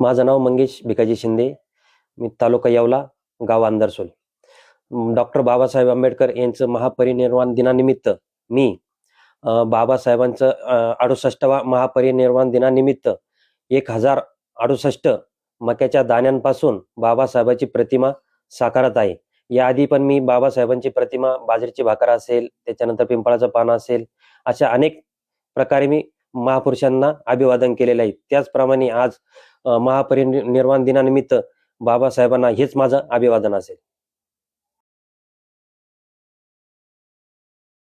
माझं नाव मंगेश भिकाजी शिंदे. मी तालुका येवला गाव आंदरसोल. डॉक्टर बाबासाहेब आंबेडकर यांचं महापरिनिर्वाण दिनानिमित्त मी बाबासाहेबांचं अडुसष्टवा महापरिनिर्वाण दिनानिमित्त एक हजार अडुसष्ट मक्याच्या दाण्यांपासून बाबासाहेबाची प्रतिमा साकारत आहे. याआधी पण मी बाबासाहेबांची प्रतिमा बाजरीची भाकर असेल त्याच्यानंतर पिंपळाचं पान असेल अशा अनेक प्रकारे मी महापुरुषांना अभिवादन केलेलं आहे. त्याचप्रमाणे आज महापरिनिर्वाण दिनानिमित्त बाबासाहेबांना हेच माझं अभिवादन असेल.